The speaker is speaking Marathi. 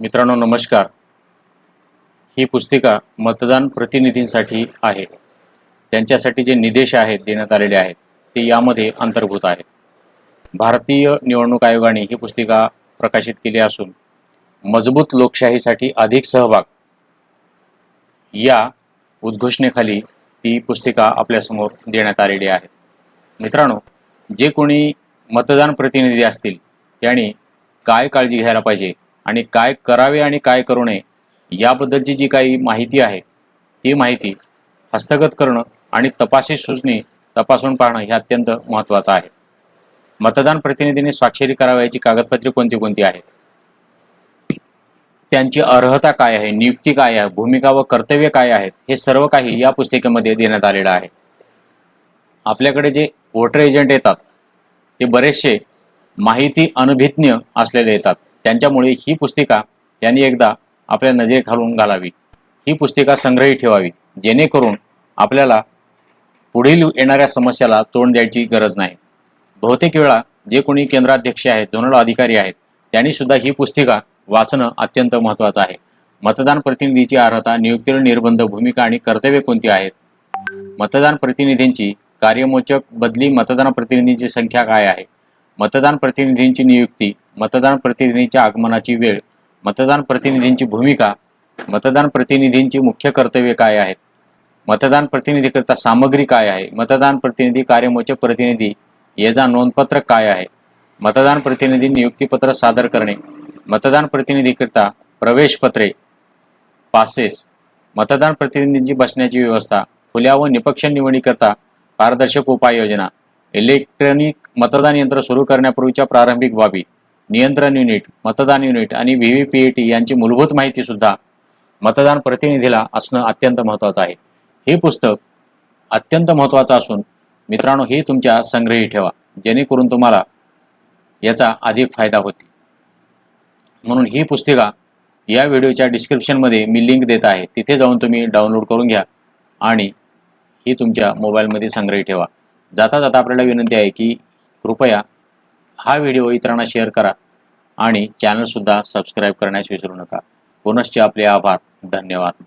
मित्रांनो नमस्कार. ही पुस्तिका मतदान प्रतिनिधींसाठी आहे. त्यांच्यासाठी जे निदेश आहेत देण्यात आलेले आहेत ते यामध्ये अंतर्भूत आहेत. भारतीय निवडणूक आयोगाने ही पुस्तिका प्रकाशित केली असून मजबूत लोकशाहीसाठी अधिक सहभाग या उद्घोषणेखाली ती पुस्तिका आपल्यासमोर देण्यात आलेली आहे. मित्रांनो जे कोणी मतदान प्रतिनिधी असतील त्यांनी काय काळजी घ्यायला पाहिजे? आणि काय करावे आणि काय करू नये याबद्दलची जी काही माहिती आहे ती माहिती हस्तगत करणं आणि तपासी सूचनी तपासून पाहणं हे अत्यंत महत्त्वाचं आहे. मतदान प्रतिनिधीने स्वाक्षरी करावयाची कागदपत्रे कोणती कोणती आहेत? त्यांची अर्हता काय आहे नियुक्ती काय आहे भूमिका व कर्तव्य काय आहेत हे सर्व काही या पुस्तिकेमध्ये देण्यात आलेलं आहे. आपल्याकडे जे वोटर एजंट येतात ते बरेचसे माहिती अनभिज्ञ असलेले येतात. त्यांच्यामुळे ही पुस्तिका त्यांनी एकदा आपल्या नजरेखालून घालावी. ही पुस्तिका संग्रही ठेवावी जेणेकरून आपल्याला पुढील येणाऱ्या समस्याला तोंड द्यायची गरज नाही. बहुतेक वेळा जे कोणी केंद्राध्यक्ष आहेत झोनल अधिकारी आहेत त्यांनी सुद्धा ही पुस्तिका वाचणं अत्यंत महत्त्वाचं आहे. मतदान प्रतिनिधीची अर्हता नियुक्तीवर निर्बंध भूमिका आणि कर्तव्य कोणती आहेत? मतदान प्रतिनिधींची कार्यमोचक बदली मतदान प्रतिनिधींची संख्या काय आहे? मतदान प्रतिनिधींची नियुक्ती मतदान प्रतिनिधींच्या आगमनाची वेळ मतदान प्रतिनिधींची भूमिका मतदान प्रतिनिधींची मुख्य कर्तव्य काय आहेत मतदान प्रतिनिधीकरिता सामग्री काय आहे मतदान प्रतिनिधी कार्यमोचक प्रतिनिधी येजा नोंदपत्र काय आहे मतदान प्रतिनिधी नियुक्तीपत्र सादर करणे मतदान प्रतिनिधीकरिता प्रवेशपत्रे पासेस मतदान प्रतिनिधींची बसण्याची व्यवस्था खुल्या व निपक्ष निवडीकरता पारदर्शक उपाययोजना इलेक्ट्रॉनिक मतदान यंत्र सुरू करण्यापूर्वीच्या प्रारंभिक बाबी. नियंत्रण युनिट मतदान युनिट आणि V V P A T यांची मूलभूत माहिती सुद्धा मतदान प्रतिनिधीला असणं अत्यंत महत्त्वाचं आहे. हे पुस्तक अत्यंत महत्त्वाचं असून मित्रांनो हे तुमच्या संग्रही ठेवा. जेणेकरून तुम्हाला याचा अधिक फायदा होतील. म्हणून ही पुस्तिका या व्हिडिओच्या डिस्क्रिप्शनमध्ये मी लिंक देत आहे. तिथे जाऊन तुम्ही डाउनलोड करून घ्या आणि ही तुमच्या मोबाईलमध्ये संग्रही ठेवा. जाता जाता आपल्याला विनंती आहे की कृपया हा व्हिडिओ इतरांना शेअर करा आणि चॅनलसुद्धा सबस्क्राईब करण्यास विसरू नका. पुनश्च आपले आभार. धन्यवाद.